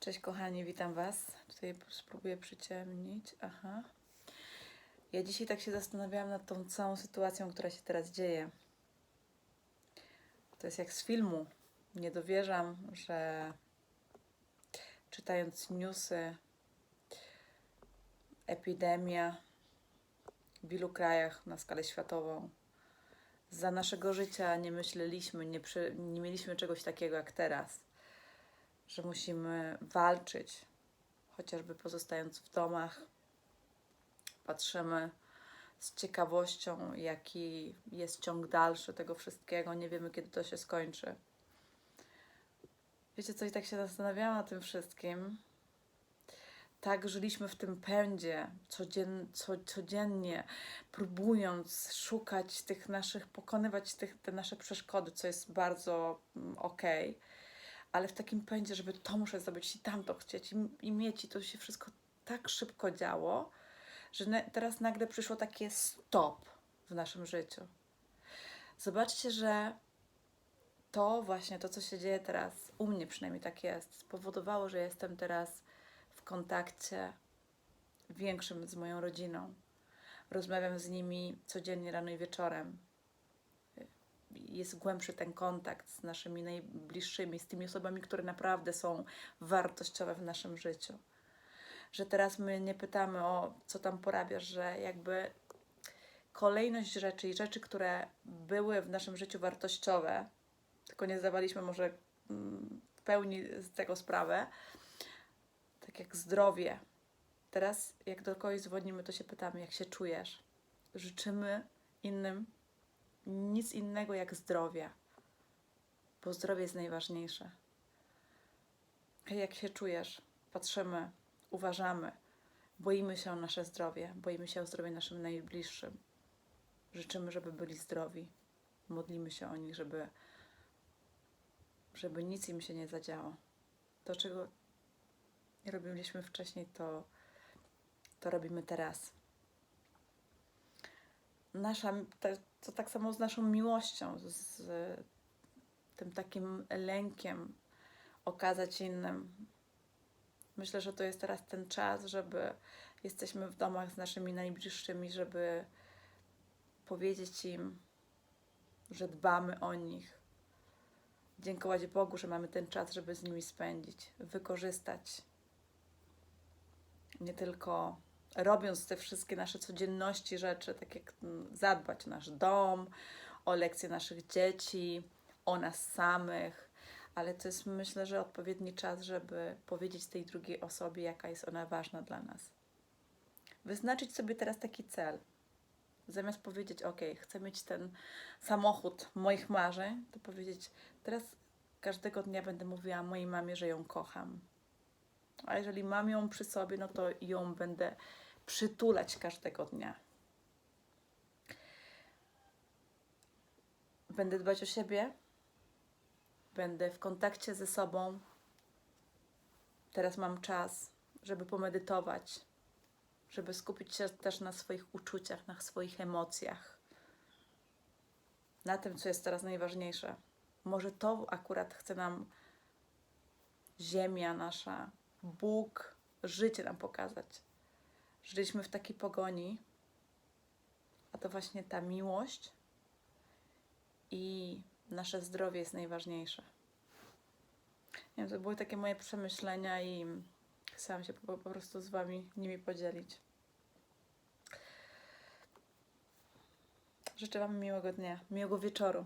Cześć kochani, witam Was. Tutaj spróbuję przyciemnić. Aha. Ja dzisiaj tak się zastanawiałam nad tą całą sytuacją, która się teraz dzieje. To jest jak z filmu. Nie dowierzam, że czytając newsy, epidemia w wielu krajach na skalę światową. Za naszego życia nie myśleliśmy, nie, przy, nie mieliśmy czegoś takiego jak teraz że musimy walczyć, chociażby pozostając w domach. Patrzymy z ciekawością, jaki jest ciąg dalszy tego wszystkiego. Nie wiemy, kiedy to się skończy. Wiecie co, i tak się zastanawiałam nad tym wszystkim. Tak żyliśmy w tym pędzie, codzien, co, codziennie, próbując szukać tych naszych, pokonywać tych, te nasze przeszkody, co jest bardzo mm, okej ale w takim pędzie, żeby to muszę zrobić i tamto chcieć i, i mieć i to się wszystko tak szybko działo, że teraz nagle przyszło takie stop w naszym życiu. Zobaczcie, że to właśnie, to co się dzieje teraz, u mnie przynajmniej tak jest, spowodowało, że jestem teraz w kontakcie większym z moją rodziną. Rozmawiam z nimi codziennie rano i wieczorem jest głębszy ten kontakt z naszymi najbliższymi, z tymi osobami, które naprawdę są wartościowe w naszym życiu. Że teraz my nie pytamy o co tam porabiasz, że jakby kolejność rzeczy i rzeczy, które były w naszym życiu wartościowe, tylko nie zdawaliśmy może mm, w pełni z tego sprawę, tak jak zdrowie. Teraz, jak do kogoś dzwonimy, to się pytamy, jak się czujesz. Życzymy innym nic innego jak zdrowie, bo zdrowie jest najważniejsze. Jak się czujesz? Patrzymy, uważamy, boimy się o nasze zdrowie, boimy się o zdrowie naszym najbliższym. Życzymy, żeby byli zdrowi. Modlimy się o nich, żeby, żeby nic im się nie zadziało. To, czego nie robiliśmy wcześniej, to, to robimy teraz nasza, to tak samo z naszą miłością, z tym takim lękiem okazać innym. Myślę, że to jest teraz ten czas, żeby jesteśmy w domach z naszymi najbliższymi, żeby powiedzieć im, że dbamy o nich. Dziękować Bogu, że mamy ten czas, żeby z nimi spędzić, wykorzystać. Nie tylko robiąc te wszystkie nasze codzienności rzeczy, tak jak mm, zadbać o nasz dom, o lekcje naszych dzieci, o nas samych, ale to jest myślę, że odpowiedni czas, żeby powiedzieć tej drugiej osobie, jaka jest ona ważna dla nas. Wyznaczyć sobie teraz taki cel. Zamiast powiedzieć, OK, chcę mieć ten samochód moich marzeń, to powiedzieć, teraz każdego dnia będę mówiła mojej mamie, że ją kocham. A jeżeli mam ją przy sobie, no to ją będę przytulać każdego dnia. Będę dbać o siebie, będę w kontakcie ze sobą. Teraz mam czas, żeby pomedytować, żeby skupić się też na swoich uczuciach, na swoich emocjach, na tym, co jest teraz najważniejsze. Może to akurat chce nam Ziemia nasza, Bóg, życie nam pokazać. Żyliśmy w takiej pogoni, a to właśnie ta miłość i nasze zdrowie jest najważniejsze. Nie wiem, to były takie moje przemyślenia i chciałam się po, po prostu z Wami nimi podzielić. Życzę Wam miłego dnia, miłego wieczoru.